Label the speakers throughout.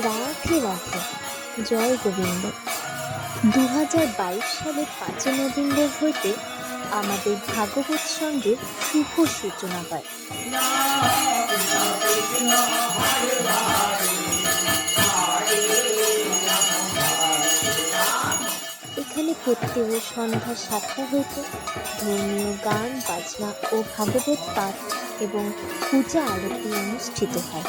Speaker 1: রাধে রাধে। জয় গোবিন্দ। দু হাজার বাইশ সালের পাঁচই নভেম্বর হইতে আমাদের ভাগবত সঙ্গের শুভ সূচনা হয়। এখানে প্রত্যেক সন্ধ্যা সাতটা হইতে ধর্মীয় গান, বাজনা ও ভাগবত পাঠ এবং পূজা আরতি অনুষ্ঠিত হয়।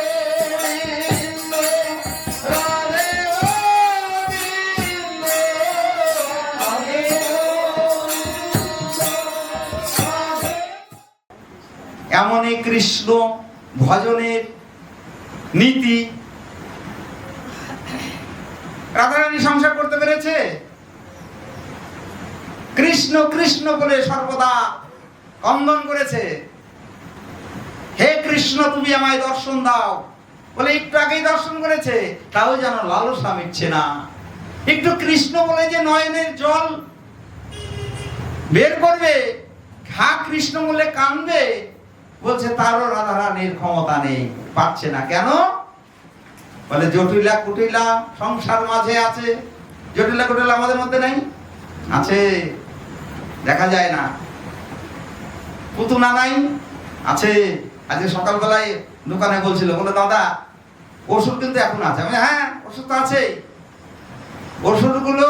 Speaker 2: এমনই কৃষ্ণ ভজনের নীতি, রাধারানী সংসার করতে পেরেছে। কৃষ্ণ কৃষ্ণ বলে সর্বদা কন্দন করেছে। হে কৃষ্ণ, তুমি আমায় দর্শন দাও। বলে একটু আগেই দর্শন করেছে, তাও যেন লালসা মিটছে না। একটু কৃষ্ণ বলে যে নয়নের জল বের করবে, ঘা কৃষ্ণ বলে কানবে বলছে, তারও রাধারানীর ক্ষমতা নেই। পাচ্ছে না। কেন? বলে, জটিলা কুটিলা সংসার মাঝে আছে। জটিলা কুটিলা আমাদের মধ্যে নাই? আছে। দেখা যায় না। পুতুনা নাই? আছে। আজকে সকালবেলায় দোকানে বলছিল, বলে, দাদা, ওষুধ কিন্তু এখন আছে। আমি হ্যাঁ ওষুধ তো আছে ওষুধগুলো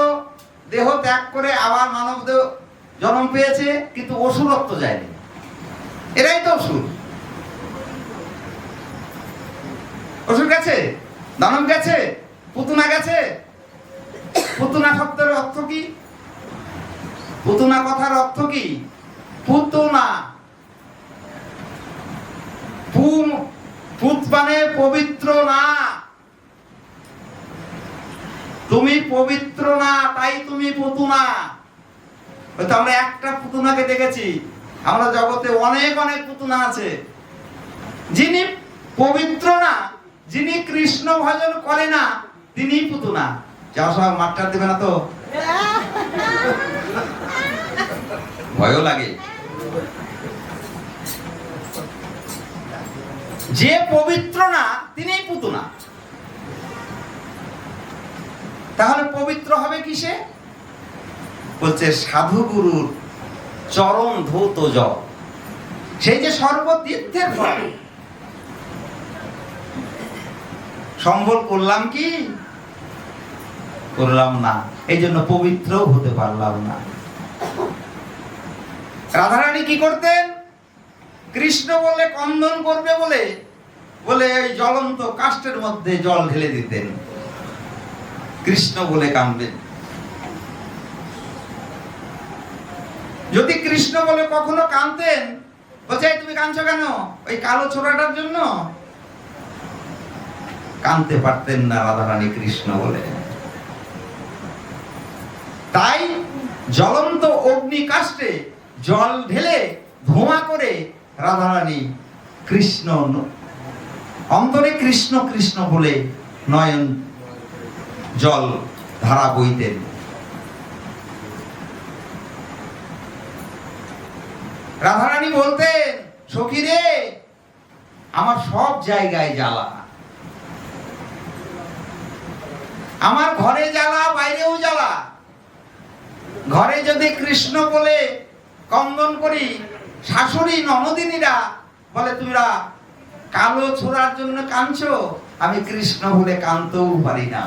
Speaker 2: দেহ ত্যাগ করে আবার মানব দেহ জন্ম পেয়েছে, কিন্তু ওষুধত্ব যায়নি। এরাই তো ওষুধ ওষুধ গেছে? দানব গেছে? পুতুনা গেছে? পুতুনা শব্দের অর্থ কি? পুতুনা কথার অর্থ কি? পুতুনা। পুম পুত মানে পবিত্র না। তুমি পবিত্র না, তাই তুমি পুতুনা। হয়তো আমরা একটা পুতুনাকে দেখেছি। আমরা জগতে অনেক অনেক পুতুনা আছে। যিনি পবিত্র না, যিনি কৃষ্ণ ভজন করে না, তিনি পুতুনা যাওয়ার সময় মাঠটা দেবে না তো। ভয়ও লাগে। যে পবিত্র না, তিনি পুতুনা তাহলে পবিত্র হবে কিসে? বলছে সাধু গুরুর চরণ ধৌত জল। সেই যে সর্বতীর্থের ফল। সম্বল করলাম কি? করলাম না। এই জন্য পবিত্র হতে পারলাম না। রাধারানী কি করতেন? কৃষ্ণ বলে কন্দন করবে বলে বলে ওই জ্বলন্ত কাষ্টের মধ্যে জল ঢেলে দিতেন। কৃষ্ণ বলে কাঁদবেন। যদি কৃষ্ণ বলে কখনো কাঁদতেন, বলছে তুমি কাঁদছো কেন? ওই কালো ছোড়াটার জন্য? কাঁদতে পারতেন না রাধারানী কৃষ্ণ বলে। তাই জ্বলন্ত অগ্নি কাষ্টে জল ঢেলে ধোঁয়া করে রাধারানী কৃষ্ণ অন্তরে কৃষ্ণ কৃষ্ণ বলে নয়ন জল ধারা বইতেন। রাধারানী বলতেন সখী রে আমার সব জায়গায় জ্বালা। আমার ঘরে জ্বালা, বাইরেও জ্বালা। ঘরে যদি কৃষ্ণ বলে কন্দন করি, শাশুড়ি ননদিনীরা বলে, তোমরা কালো ছোড়ার জন্য কাঁদছ? আমি কৃষ্ণ বলে কাঁদতেও পারি না।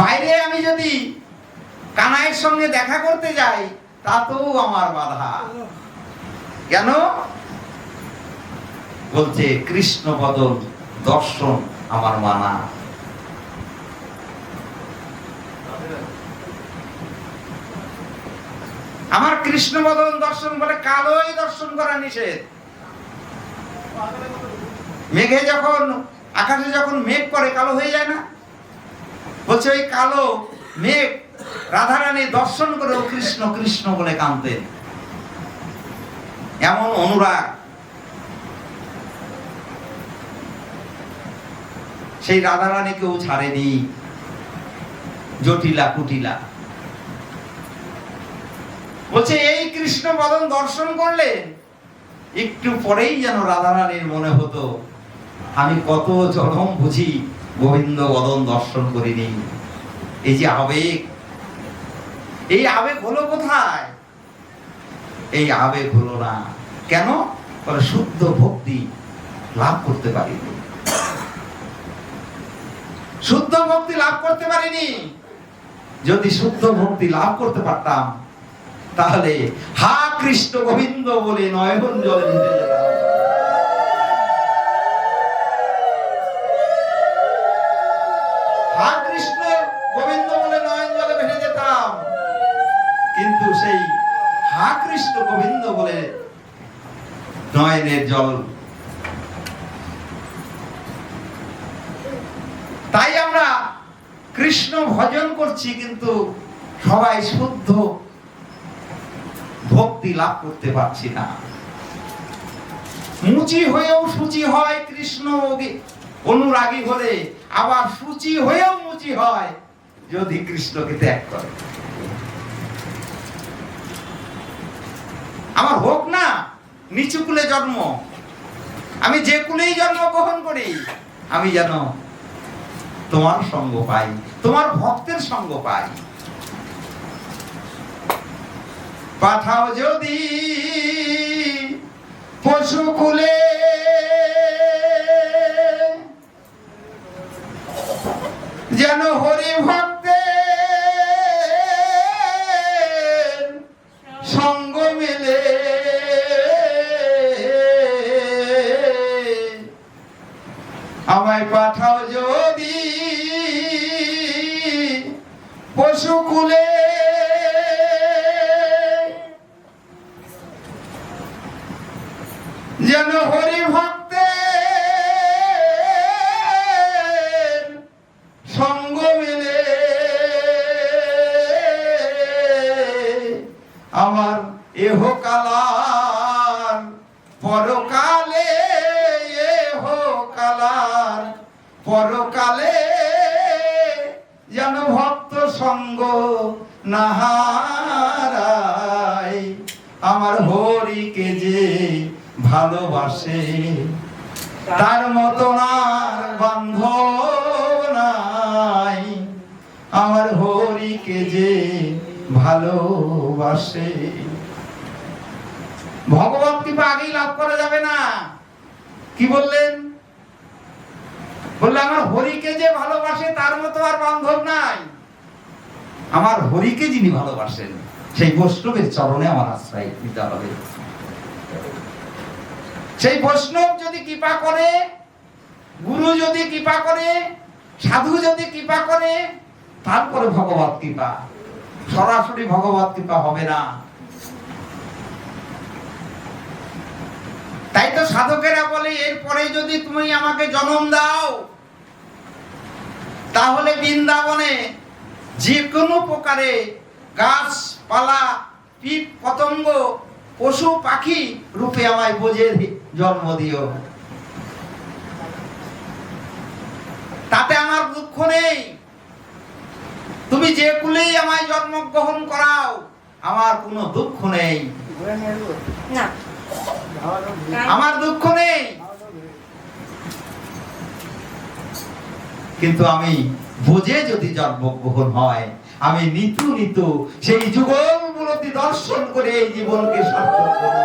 Speaker 2: বাইরে আমি যদি কানাইয়ের সঙ্গে দেখা করতে যাই তাতেও আমার বাধা। কেন? বলছে, কৃষ্ণ বদল দর্শন আমার মানা। আমার কৃষ্ণ বদন দর্শন বলে কালোই দর্শন করা নিষেধ। মেঘে যখন, আকাশে যখন মেঘ করে, কালো হয়ে যায় না? বলছে, ওই কালো মেঘ রাধারানী দর্শন করে কৃষ্ণ কৃষ্ণ বলে কাঁদতেন। এমন অনুরাগ সেই রাধারানীকেও ছাড়েনি। জটিলা কুটিলা। বলছে, এই কৃষ্ণ বদন দর্শন করলে একটু পরেই যেন রাধারানীর মনে হতো, আমি কত জনম বুঝি গোবিন্দ বদন দর্শন করিনি। এই যে আবেগ এই আবেগ হলো কোথায়? এই আবেগ হলো না। কেন? শুদ্ধ ভক্তি লাভ করতে পারিনি। শুদ্ধ ভক্তি লাভ করতে পারিনি। যদি শুদ্ধ ভক্তি লাভ করতে পারতাম, তাহলে হা কৃষ্ণ গোবিন্দ বলে নয়ন জলে ভিজে যেতাম। সেই হা কৃষ্ণ গোবিন্দ বলে নয়নের জল। তাই আমরা কৃষ্ণ ভজন করছি কিন্তু সবাই শুদ্ধ ভক্তি লাভ করতে পারছি না। মুচি হয়েও সুচি হয় কৃষ্ণ অনুরাগী হলে আবার সুচি হয়েও মুচি হয় যদি কৃষ্ণকে ত্যাগ করে। আমার হোক না, নিচু কুলে জন্ম। আমি যে কুলেই জন্মগ্রহণ করি, আমি যেন তোমার সঙ্গ পাই, তোমার ভক্তের সঙ্গ পাই। পাঠাও যদি পশু কুলে। যেন হরি ভক্তের আমায় পাঠাও যদি। পশু বান্ধব নাই। আমার হরিকে যিনি ভালোবাসেন, সেই বৈষ্ণবের চরণে আমার আশ্রয় নিতে হবে। সেই বৈষ্ণব যদি কৃপা করে, গুরু যদি কৃপা করে, সাধু যদি কৃপা করে, তারপরে ভগবত কৃপা। সরাসরি ভগবত কৃপা হবে না। তাই তো সাধকেরা বলে, এরপরে যদি তুমি আমাকে জন্ম দাও তাহলে বৃন্দাবনে যে কোনো প্রকারে গাছপালা কীট পতঙ্গ পশু পাখি রূপে আমায় বোঝে জন্ম দিও। তাতে আমার দুঃখ নেই। তুমি যে কুলেই আমায় জন্মগ্রহণ করাও আমার কোনো দুঃখ নেই। আমার দুঃখ নেই। কিন্তু আমি বুঝে যদি জন্মগ্রহণ হয়, আমি নিতু নিতু সেই যুগল দর্শন করে এই জীবনকে সার্থক করব।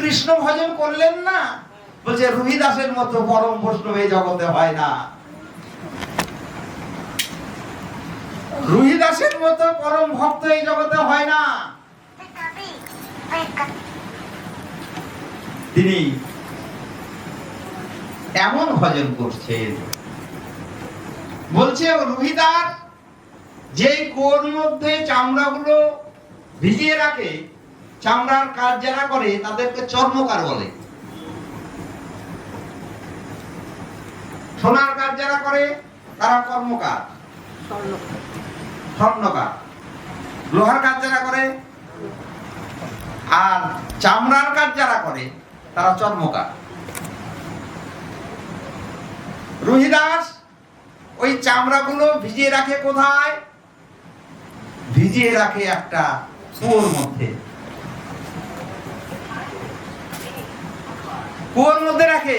Speaker 2: কৃষ্ণ ভজন করলেন না? বলছে, রুহিদাসের মতো পরম বৈষ্ণব এই জগতে হয় না। রুহিদাসের মতো পরম ভক্ত এই জগতে হয় না। তিনি এমন ভজন করছেন। বলছে রুহিদার যে কোর মধ্যে চামড়াগুলো ভিজিয়ে রাখে, চামড়ার কাজ যারা করে, তাদেরকে চর্মকার বলে। সোনার কাজ যারা করে, তারা কর্মকার। স্বর্ণকার লোহার কাজ যারা করে আর চামড়ার কাজ যারা করে, তারা চর্মকার। রুহিদাস ওই চামড়াগুলো ভিজিয়ে রাখে কোথায়? ভিজিয়ে রাখে একটা কুয়োর মধ্যে। কুয়োর মধ্যে রাখে।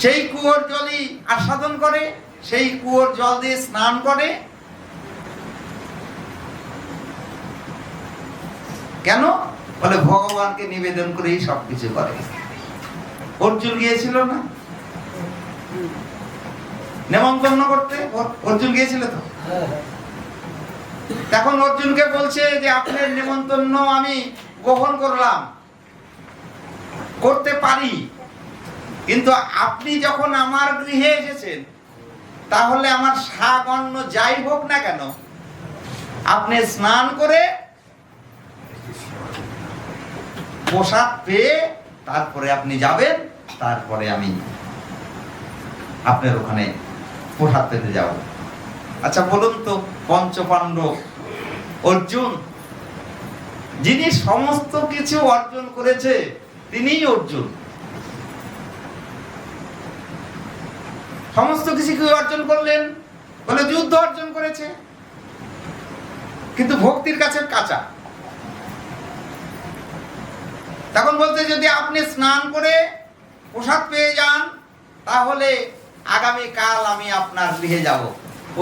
Speaker 2: সেই কুয়োর জলই আস্বাদন করে, সেই কুয়োর জল দিয়ে স্নান করে কেন? বলে ভগবানকে নিবেদন করেই সবকিছু করে। অর্জুন গিয়েছিল না? নেমন্তন্ন করতে? অর্জুন গিয়েছিল তো? তখন অর্জুনকে বলছে যে, আপনার নেমন্তন্ন আমি গ্রহণ করলাম। করতে পারি। কিন্তু আপনি যখন আমার গৃহে এসেছেন, তাহলে আমার অন্ন যাই হোক না কেন, আপনি স্নান করে পোশাক পেয়ে তারপরে আপনি যাবেন, তারপরে আমি আপনার ওখানে পোশাক পেতে যাব। আচ্ছা বলুন তো পঞ্চপাণ্ডব অর্জুন, যিনি সমস্ত কিছু অর্জন করেছে, তিনিই অর্জুন। সমস্ত কিছু কি অর্জন করলেন? বলে যুদ্ধ অর্জন করেছে। কিন্তু ভক্তির কাছে কাঁচা। তখন বলতে যদি আপনি স্নান করে পোশাক পেয়ে যান, তাহলে আগামী কাল আমি আপনার গৃহে যাব।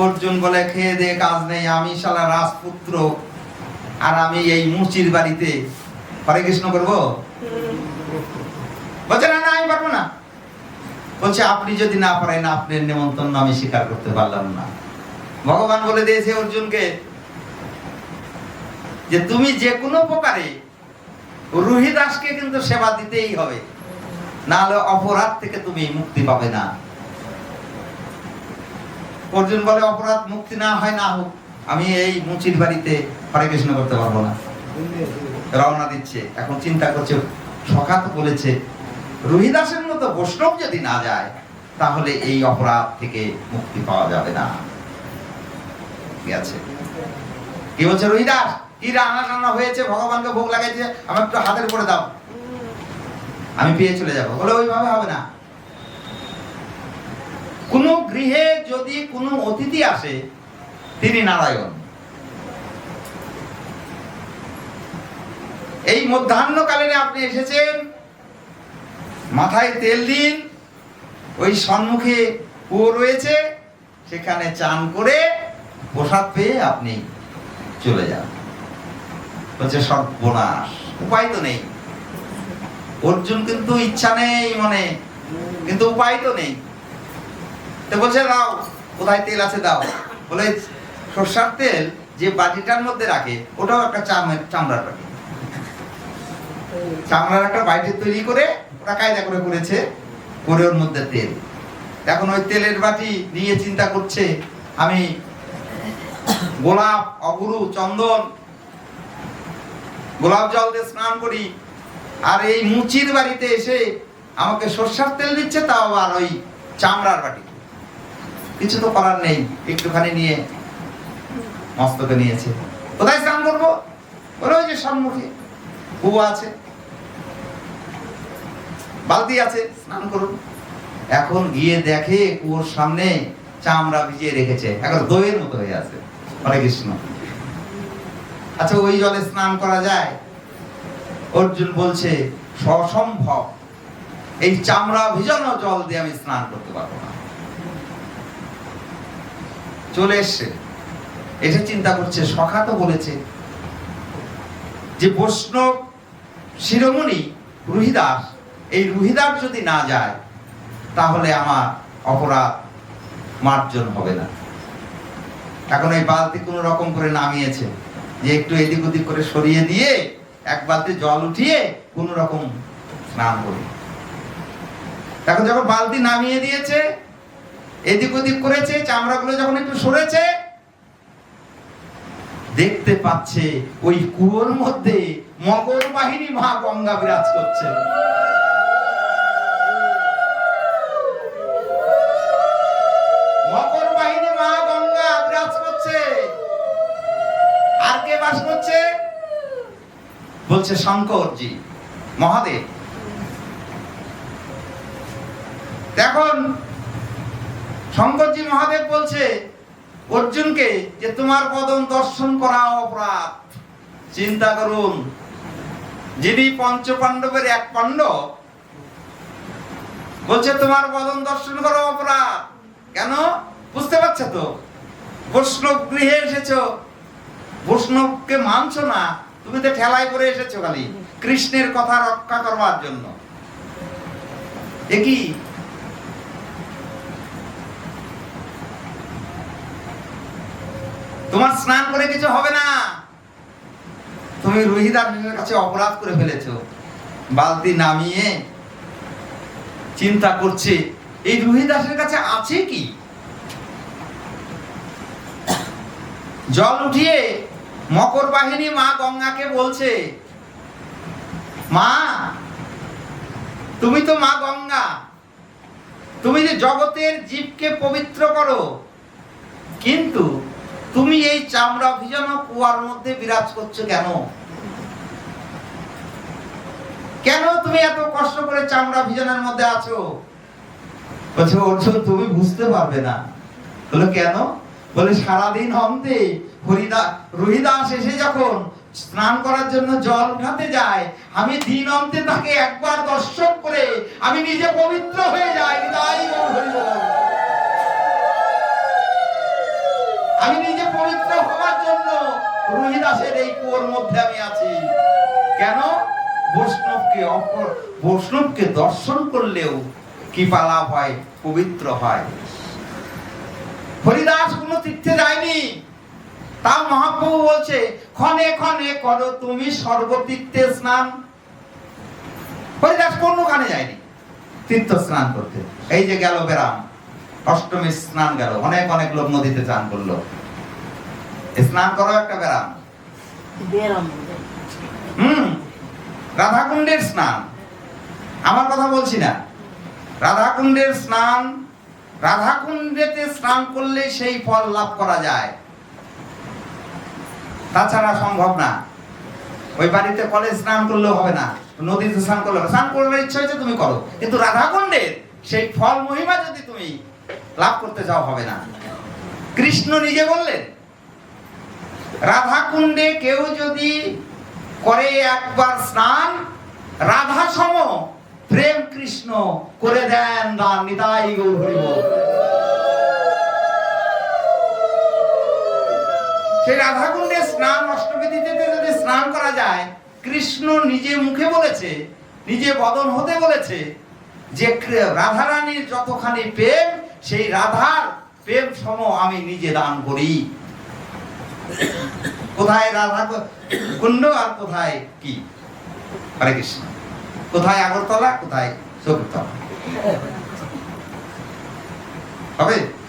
Speaker 2: অর্জুন বলে, খেয়ে দে, কাজ নেই, আমি শালা রাজপুত্র, আর আমি এই মুচির বাড়িতে। হরে কৃষ্ণ করব? বলছে, না না, আমি পারব না। বলছে, আপনি যদি না পারেন, আপনার নেমন্তন্ন আমি স্বীকার করতে পারলাম না। ভগবান বলে দিয়েছে অর্জুনকে যে, তুমি যে কোনো প্রকারে রুহিদাসকে কিন্তু সেবা দিতেই হবে। নাহলে অপরাধ থেকে তুমি মুক্তি পাবে না। অর্জুন বলে, অপরাধ মুক্তি না হয়, না হোক। আমি এই মুচির বাড়িতে হরে কৃষ্ণ করতে পারব না। রওনা দিচ্ছে। এখন চিন্তা করছে সখা তো বলেছে, রুহিদাসের মতো বৈষ্ণব যদি না যায়, তাহলে এই অপরাধ থেকে মুক্তি পাওয়া যাবে না। ঠিক আছে? কি বলছে রুহিদাস? কি রান্না টান্না হয়েছে, ভগবানকে ভোগ লাগাইছে, আমার একটু হাতের উপরে দাও। আমি পেয়ে চলে যাব। বলে ওইভাবে হবে না। কোন গৃহে যদি কোনো অতিথি আসে, তিনি নারায়ণ। এই মধ্যাহ্নকালীনে আপনি এসেছেন, মাথায় তেল দিন, ওই সম্মুখে কুয়ো রয়েছে, সেখানে চান করে প্রসাদ পেয়ে আপনি চলে যান। বলছে সর্বনাশ উপায় তো নেই। অর্জুন কিন্তু ইচ্ছা নেই মনে, কিন্তু উপায় তো নেই। তো বলছে দাও কোথায় তেল আছে দাও। বলে, সর্ষার তেল যে বাটিটার মধ্যে রাখে, ওটাও একটা চামড়ার বাটি। চামড়ার একটা বাটি তৈরি করে ওটা কায়দা করে করেছে, করে ওর মধ্যে তেল। এখন ওই তেলের বাটি নিয়ে চিন্তা করছে, আমি গোলাপ অগুরু চন্দন গোলাপ জল দিয়ে স্নান করি। আর এই মুচির বাড়িতে এসে আমাকে সর্ষার তেল দিচ্ছে, তাও আবার ওই চামড়ার বাটি। কিছু তো করার নেই, একটুখানি নিয়ে মস্তকে নিয়েছে। কোথায় স্নান করব? বলে ওই যে সম্মুখে। কুয়ো আছে। বালতি আছে, স্নান করুন। এখন গিয়ে দেখে কুয়োর সামনে চামড়া ভিজিয়ে রেখেছে। এখন দইয়ের মতো হয়ে আছে। হরে কৃষ্ণ। আচ্ছা ওই জলে স্নান করা যায়? অর্জুন বলছে অসম্ভব এই চামড়া ভিজানো জল দিয়ে আমি স্নান করতে পারব না। চলে এসছে। এটা চিন্তা করছে, সখা তো বলেছে যে বৈষ্ণব শিরোমণি রুহিদাস, এই রুহিদাস যদি না যায়, তাহলে আমার অপরাধ মার্জন হবে না। এখন এই বালতি কোনো রকম করে নামিয়েছে। যে একটু এদিক ওদিক করে সরিয়ে দিয়ে এক বালতি জল উঠিয়ে কোন রকম স্নান করি। এখন যখন বালতি নামিয়ে দিয়েছে, এদিক ওদিক করেছে, চামড়াগুলো যখন একটু সরেছে, দেখতে পাচ্ছে ওই কুয়োর মধ্যে মকর বাহিনী মা গঙ্গা বিরাজ করছে। বলছে শঙ্করজি, মহাদেব। এখন শঙ্করজি, মহাদেব বলছে, অর্জুনকে যে তোমার বদন দর্শন করা অপরাধ, চিন্তা করুন। যিনি পঞ্চ পাণ্ডবের এক পাণ্ডব, বলছে তোমার বদন দর্শন করা অপরাধ। কেন? বুঝতে পারছ তো? বৈষ্ণব গৃহে এসেছ। বৈষ্ণবকে মানছো না। তুমি তো ঠেলায় করে এসেছ খালি। কৃষ্ণের কথা রক্ষা করবার জন্য। কি? তোমার স্নান করে কিছু হবে না? তুমি রোহিদাসের কাছে অপরাধ করে ফেলেছো। বালতি নামিয়ে চিন্তা করছে, এই রোহিদাসের কাছে আছে কি? জল উঠিয়ে মকর বাহিনী মা গঙ্গাকে বলছে, মা, তুমি তো মা গঙ্গা। তুমি যে জগতের জীবকে পবিত্র করো, কিন্তু তুমি এই চামড়া ভিজানো কুয়ার মধ্যে বিরাজ করছ কেন? কেন তুমি এত কষ্ট করে চামড়া ভিজানোর মধ্যে আছো? বলছে, অর্জুন, তুমি বুঝতে পারবে না। বলে, কেন? বলে, সারাদিন অন্তে হরিদাস রোহিদাস যখন স্নান করার জন্য জল যায়, আমি দিন অন্তে তাকে একবার দর্শন করে আমি নিজে পবিত্র হয়ে যাই। তাই আমি নিজে পবিত্র হওয়ার জন্য রোহিদাসের এই কুয়োর মধ্যে আমি আছি। কেন? বৈষ্ণবকে অপর বৈষ্ণবকে দর্শন করলেও কি পালা হয়, পবিত্র হয়। হরিদাস কোন তীর্থে যায়নি। তাও মহাপ্রভু বলছে ক্ষণে ক্ষণে করো তুমি সর্বতীর্থে স্নান। হরিদাস কোন কানে যায়নি। তীর্থ স্নান করতে। এই যে গেল বেরাম অষ্টমী স্নান গেল অনেক অনেক লোক নদীতে স্নান করল। স্নান করো একটা বেরাম হুম রাধাকুণ্ডের স্নান। আমার কথা বলছি না। রাধাকুণ্ডের স্নান রাধাকুণ্ডেতে স্নান করলে সেই ফল লাভ করা যায়। তাছাড়া সম্ভব না। ওই বাড়িতে কলে স্নান করলেও হবে না, নদীতে স্নান করলে। স্নান করবার ইচ্ছা হয়েছে তুমি করো, কিন্তু রাধাকুণ্ডের সেই ফল মহিমা যদি তুমি লাভ করতে চাও, হবে না। কৃষ্ণ নিজে বললেন, রাধাকুণ্ডে কেউ যদি করে একবার স্নান, রাধা সম প্রেম কৃষ্ণ করে দেন দান নিতাই বল। রাধা রাধাকুণ্ডে স্নান অষ্টবিধিতে যদি স্নান করা যায়, কৃষ্ণ নিজে মুখে বলেছে, নিজে বদন হতে বলেছে যে রাধারানীর যতখানি প্রেম, সেই রাধার প্রেম সম আমি নিজে দান করি। কোথায় রাধা কুণ্ড আর কোথায় কি? হরে কৃষ্ণ। কোথায় আগরতলা, কোথায় শকুরতলা হবে?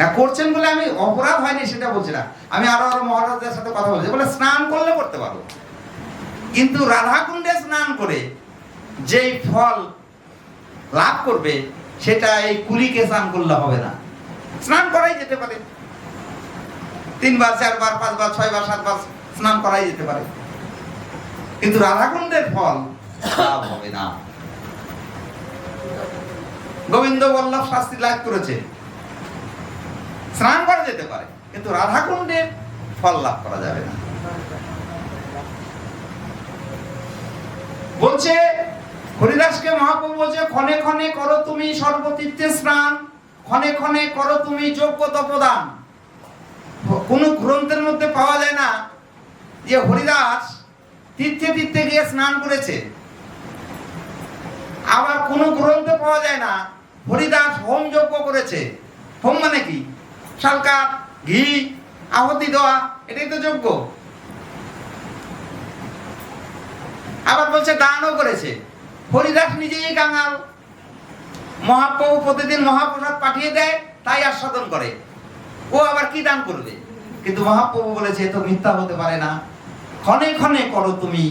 Speaker 2: না করছেন বলে আমি অপরাধ হয়নি সেটা বলছি না আমি আরও আরও মহারাজদের সাথে কথা বলছি। বলে স্নান করলে করতে পারো। কিন্তু রাধাকুণ্ডে স্নান করে যেই ফল লাভ করবে, সেটা এই কুলিকে স্নান করলে হবে না। স্নান করাই যেতে পারে। তিনবার, চারবার, পাঁচবার, ছয়বার, সাতবার স্নান করাই যেতে পারে। কিন্তু রাধাকুণ্ডের ফল লাভ হবে না। গোবিন্দ বল্লভ শাস্তি লাভ করেছে। স্নান করা যেতে পারে, কিন্তু রাধাকুণ্ডের ফল লাভ করা যাবে না। বলছে, হরিদাসকে মহাপ্রভু বলছে, ক্ষণে ক্ষণে করো তুমি সর্বতীর্থে স্নান, ক্ষণে ক্ষণে করো তুমি যোগ্য তপদান। কোন গ্রন্থের মধ্যে পাওয়া যায় না যে হরিদাস তীর্থে তীর্থে গিয়ে স্নান করেছে। আবার কোন গ্রন্থে পাওয়া যায় না, হরিদাস হোম যজ্ঞ করেছে। হোম মানে কি? শালকাত ঘি আহতি দেওয়া, এটাই তো যজ্ঞ আবার বলছে, দানও করেছে। হরিদাস নিজেই কাঙাল। মহাপ্রভু প্রতিদিন মহাপ্রসাদ পাঠিয়ে দেয়, তাই আস্বাদন করে। ও আবার কি দান করবে? কিন্তু মহাপ্রভু বলেছে তো মিথ্যা হতে পারে না। ক্ষণে ক্ষণে করো তুমি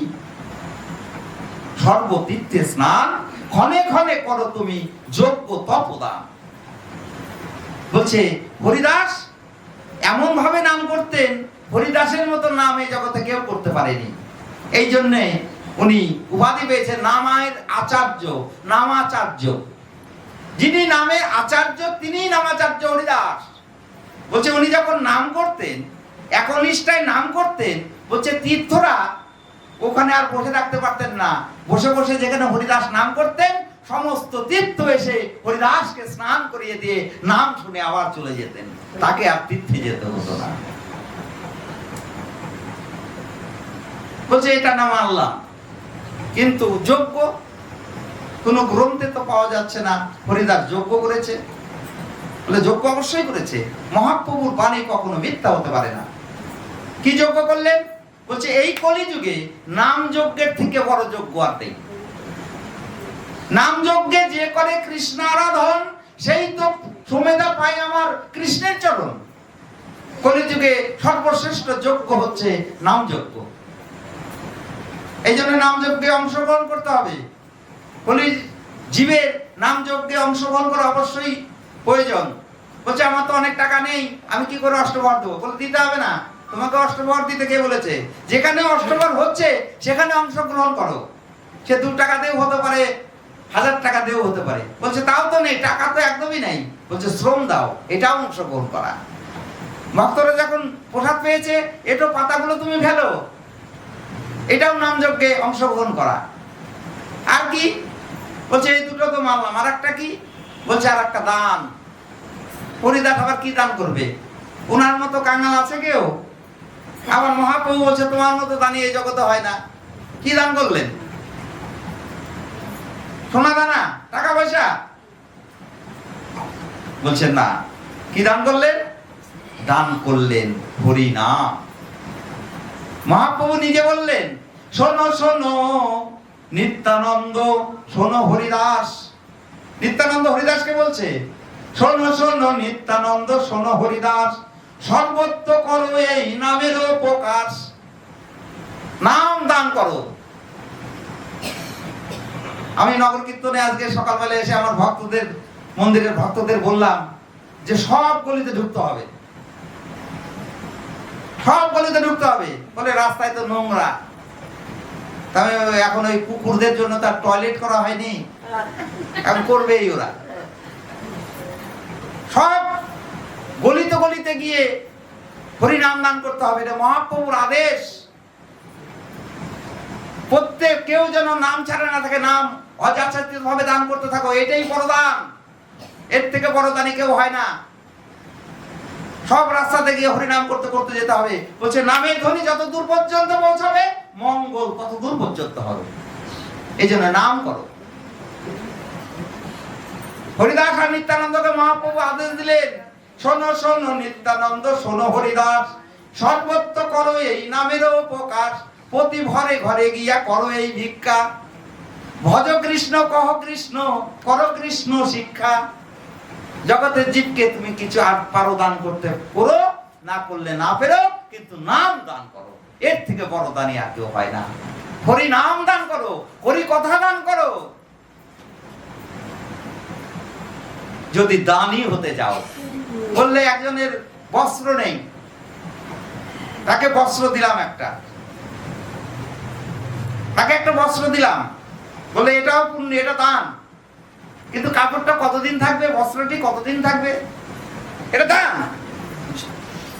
Speaker 2: সর্বতীর্থে স্নান, ক্ষণে ক্ষণে করো তুমি যোগ্য তপদান। বলছে, হরিদাস এমন ভাবে নাম করতেন, হরিদাসের মতো নাম এই জগতে কেউ করতে পারেনি। এই জন্যে উনি উপাধি পেয়েছেন নামায়ের আচার্য, নামাচার্য। যিনি নামের আচার্য তিনি নামাচার্য হরিদাস। বলছে, উনি যখন নাম করতেন, একনিষ্ঠায় নাম করতেন, বলছে, তীর্থরা ওখানে আর বসে থাকতে পারতেন না। বসে বসে যেখানে হরিদাস নাম করতেন সমস্ত তীর্থ এসে হরিদাসকে স্নান করিয়ে দিয়ে নাম শুনে আবার চলে যেতেন। তাকে আর তীর্থে যেতে হতো না। বলছে, এটা নাম আল্লাহ। কিন্তু যোগ্য? কোন গ্রন্থে তো পাওয়া যাচ্ছে না। হরিদাস যোগ্য করেছে। বলে, যোগ্য অবশ্যই করেছে। মহাপ্রভুর বাণী কখনো মিথ্যা হতে পারে না। কি যোগ্য করলেন? বলছে, এই কলিযুগে নাম যজ্ঞের থেকে বড় যোগ্য আর নেই। নাম যজ্ঞে যে করে কৃষ্ণ আরাধন, সেই তো সমেদা পায় আমার কৃষ্ণের চরণ। কলিযুগে সর্বশ্রেষ্ঠ যজ্ঞ হচ্ছে নাম যজ্ঞ এই জন্য নাম যজ্ঞে অংশগ্রহণ করতে হবে। কলি জীবের নাম যজ্ঞে অংশগ্রহণ করা অবশ্যই প্রয়োজন। বলছে, আমার তো অনেক টাকা নেই, আমি কি করে অষ্টবর দেবো? বলে, দিতে হবে না, তোমাকে অষ্টবর দিতে কে বলেছে? যেখানে অষ্টবর হচ্ছে, সেখানে অংশগ্রহণ করো। সে দু টাকা দিয়েও হতে পারে হাজার টাকা দিয়েও হতে পারে। বলছে, তাও তো নেই, টাকা তো একদমই নেই। বলছে, শ্রম দাও, এটাও অংশগ্রহণ করা। ভক্তরা যখন প্রসাদ পেয়েছে, এটো পাতাগুলো তুমি ফেলো, এটাও নামযজ্ঞে অংশগ্রহণ করা। আর কি? বলছে, এই দুটো তো মানলাম আর একটা কি? বলছে আর একটা দান। হরিদাস আবার কি দান করবে? ওনার মতো কাঙাল আছে কেউ? আবার মহাপ্রভু বলছে, তোমার মতো দানি এই জগতে হয় না। কি দান করলেন? সোনা দানা, টাকা পয়সা? বলছেন, না। কি দান করলেন? দান করলেন হরি নাম মহাপ্রভু নিজে বললেন, শোনো শোনো, নিত্যানন্দ, শোনো হরিদাস। নিত্যানন্দ হরিদাসকে বলছে, শোনো শোনো, নিত্যানন্দ, শোনো হরিদাস। সর্বত্র করো এই নামের প্রকাশ। নাম দান করো। আমি নগর কীর্তনে আজকে সকালবেলা এসে আমার ভক্তদের, মন্দিরের ভক্তদের বললাম যে সব গলিতে ঢুকতে হবে। সব গলিতে ঢুকতে হবে। বলে রাস্তায় তো নোংরা। তবে এখন ওই কুকুরদের জন্য তার টয়লেট করা হয়নি। এখন করবেই ওরা। সব গলিতে গলিতে গিয়ে হরিনাম দান করতে হবে। এটা মহাপ্রভুর আদেশ। প্রত্যেক কেউ যেন নাম ছাড়া না থাকে, নাম অযাচিত ভাবে দান করতে থাকো, এটাই বড় দান। এর থেকে বড় দানি কেউ হয় না। সব রাস্তাতে গিয়ে হরিনাম করতে করতে যেতে হবে। বলছে, নামের ধ্বনি যত দূর পর্যন্ত পৌঁছাবে, মঙ্গল তত দূর পর্যন্ত হবে। এই জন্য নাম করো। হরিদাস আর নিত্যানন্দকে মহাপ্রভু আদেশ দিলেন, শোনো শোনো নিত্যানন্দ, শোনো হরিদাস, সর্বত্র করো এই নামেরও প্রকাশ। প্রতি ঘরে ঘরে গিয়া করো এই ভিক্ষা। ভজ কৃষ্ণ, কহ কৃষ্ণ, কর কৃষ্ণ শিক্ষা। জগতের জীবকে তুমি কিছু আর পারো দান করতে করো, না করলে না পেরো কিন্তু নাম দান করো। এর থেকে বড় দানই আর কেউ হয় না। হরি নাম দান করো, হরি কথা দান করো। যদি দানই হতে যাও, বললে একজনের বস্ত্র নেই। তাকে বস্ত্র দিলাম একটা। তাকে একটা বস্ত্র দিলাম। বলে, এটাও পুণ্য, এটা দান। কিন্তু কাপড়টা কতদিন থাকবে? বস্ত্রটি কতদিন থাকবে? এটা দান।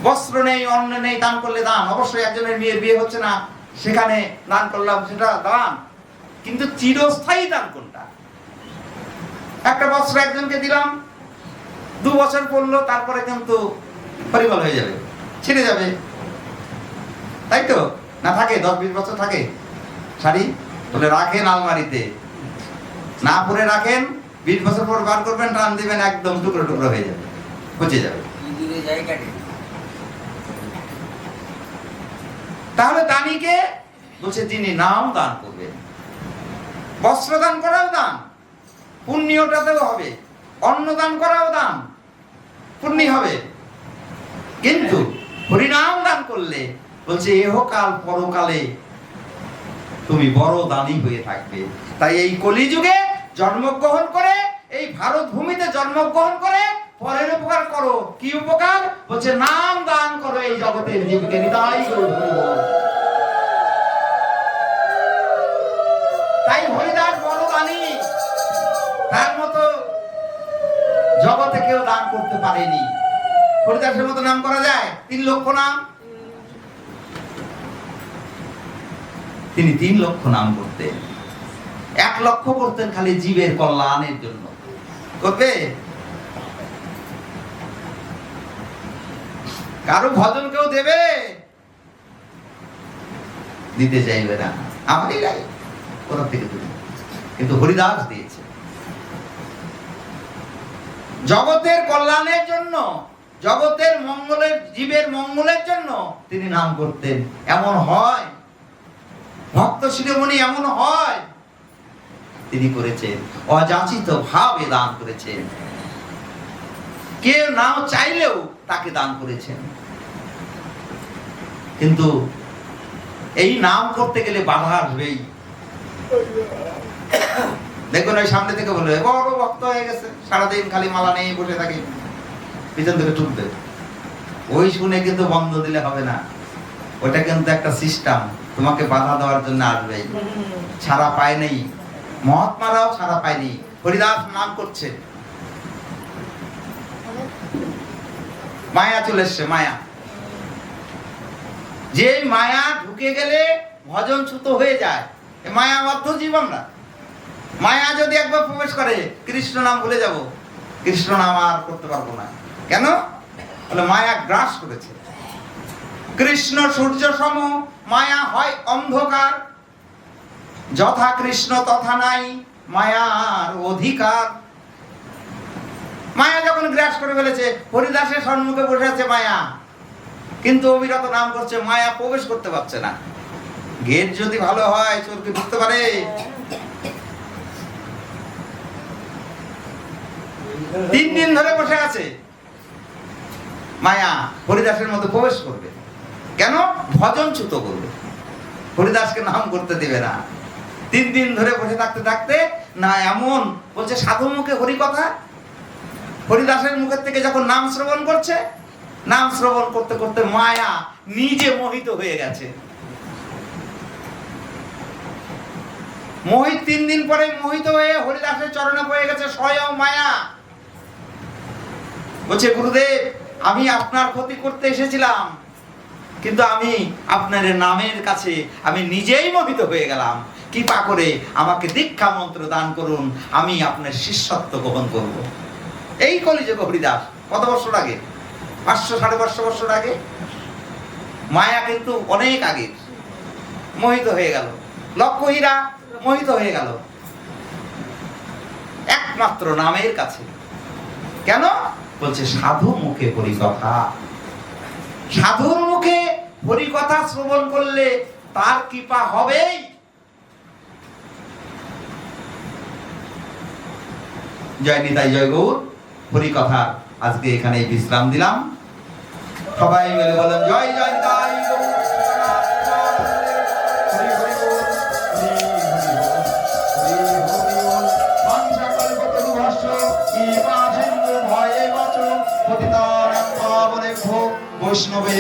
Speaker 2: বস্ত্র নেই, অন্ন নেই, দান করলে দান। অবশ্যই একজনের মেয়ের বিয়ে হচ্ছে না, সেখানে দান করলাম, সেটা দান। কিন্তু চিরস্থায়ী দান কোনটা? একটা বস্ত্র একজনকে দিলাম, দু বছর পড়ল, তারপরে কিন্তু পরিমল হয়ে যাবে, ছিঁড়ে যাবে। তাই তো? না থাকে? দশ বিশ বছর থাকে? শাড়ি? বলে রাখেন আলমারিতে। না পরে রাখেন বিশ বছর পর বার করবেন টান দিবেন একদম টুকরো টুকরো হয়ে যাবে বুঝে যাবে। তাহলে দানিকে বলছে তিনি নাম দান করবেন বস্ত্র দান করাও দান পুণ্যটাতেও হবে অন্ন দান করাও দান পুণ্যি হবে। কিন্তু হরিনাম দান করলে বলছে এহকাল পরকালে তুমি বড় দানি হয়ে থাকবে। তাই এই কলিযুগে জন্মগ্রহণ করে, এই ভারত ভূমিতে জন্মগ্রহণ করে পরের উপকার করো। কি উপকার? বলছে, নাম দান করো এই জগতের জীবকে হৃদয় তাই হরিদাস বড় দানি তার মতো জগতে কেউ দান করতে পারেনি। হরিদাসের মতো নাম করা যায়? তিন লক্ষ নাম। তিনি তিন লক্ষ নাম করতেন। এক লক্ষ করতেন খালি জীবের কল্যাণের জন্য। করবে কারও ভজন কেউ দেবে? দিতে চাইবে না। আমারই রাই কোথা থেকে দেবে? কিন্তু হরিদাস দিয়েছে। জগতের কল্যাণের জন্য, জগতের মঙ্গলের, জীবের মঙ্গলের জন্য তিনি নাম করতেন। এমন হয় ভক্ত শিরোমণি এমন হয়। তিনি করেছেন, অযাচিত ভাবে দান করেছেন। কেউ নাও চাইলেও তাকে দান করেছেন। কিন্তু এই নাম করতে গেলে বাধা আসবেই। দেখুন ওই সামনে থেকে বলবে বড় ভক্ত হয়ে গেছে, সারাদিন খালি মালা নিয়ে বসে থাকে। পিছন থেকে টুকবে ওই শুনে কিন্তু বন্ধ দিলে হবে না। ওটা কিন্তু একটা সিস্টেম তোমাকে বাধা দেওয়ার জন্য আসবেই ছাড়া পায় নেই। মহাত্মারাও ছাড়া পায়নি হরিদাস নাম করছে। মায়া চলে এসছে, মায়া। যে মায়া ঢুকে গেলে ভজন ছুত হয়ে যায় মায়া মায়াবদ্ধ জীব আমরা। মায়া যদি একবার প্রবেশ করে, কৃষ্ণ নাম ভুলে যাব। কৃষ্ণ নাম আর করতে পারব না। কেন? মায়া গ্রাস করেছে। কৃষ্ণ সূর্য সম, মায়া হয় অন্ধকার। যথা কৃষ্ণ তথা নাই, মায়ার অধিকার। মায়া যখন গ্রাস করে ফেলেছে, হরিদাসের সম্মুখে বসে আছে মায়া। কিন্তু অবিরত নাম করছে, মায়া প্রবেশ করতে পারছে না। গেট যদি ভালো হয়, চোরকে ঢুকতে পারে। তিন দিন ধরে বসে আছে। মায়া হরিদাসের মধ্যে প্রবেশ করবে। কেন? ভজন চ্যুত করবে। হরিদাসকে নাম করতে দেবে না। তিন দিন ধরে বসে থাকতে থাকতে না এমন, বলছে, সাধু মুখে হরি কথা হরিদাসের মুখের থেকে যখন নাম শ্রবণ করছে, নাম শ্রবণ করতে করতে মায়া নিজে মোহিত হয়ে গেছে। মোহিত তিন দিন পরে মোহিত হয়ে হরিদাসের চরণে পড়ে গেছে, স্বয়ং মায়া। বলছে, গুরুদেব, আমি আপনার ক্ষতি করতে এসেছিলাম। কিন্তু আমি আপনার নামের কাছে আমি নিজেই মোহিত হয়ে গেলাম। কৃপা করে আমাকে দীক্ষা মন্ত্র দান করুন, আমি আপনার শিষ্যত্ব গ্রহণ করব। এই কলিযুগ হরিদাস, কত বছর আগে? পাঁচশো, সাড়ে পাঁচশো বছর আগে? মায়া কিন্তু অনেক আগে। মোহিত হয়ে গেল। লক্ষ্য হীরা মোহিত হয়ে গেল। একমাত্র নামের কাছে। কেন? বলছে, সাধু মুখে হরিকথা সাধুর মুখে হরিকথা শ্রবণ করলে তার কৃপা হবেই জয় নিতাই জয় গৌর হরিকথা আজকে এখানে বিশ্রাম দিলাম সবাই মিলে বলেন জয় জয় নিতাই বৈষ্ণবে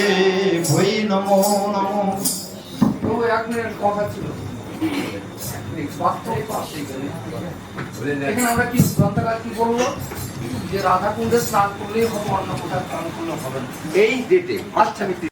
Speaker 2: ভৈ নমো নমো।
Speaker 3: তো এক মিনিট কথা ছিল। এখানে। আমরা কি গ্রন্থকার কি বলব? যে রাধা কুণ্ডে স্নান করলেই হবে অন্য কোথাও স্নান করলে হবে না।
Speaker 2: এই ডেটে
Speaker 3: আচ্ছা।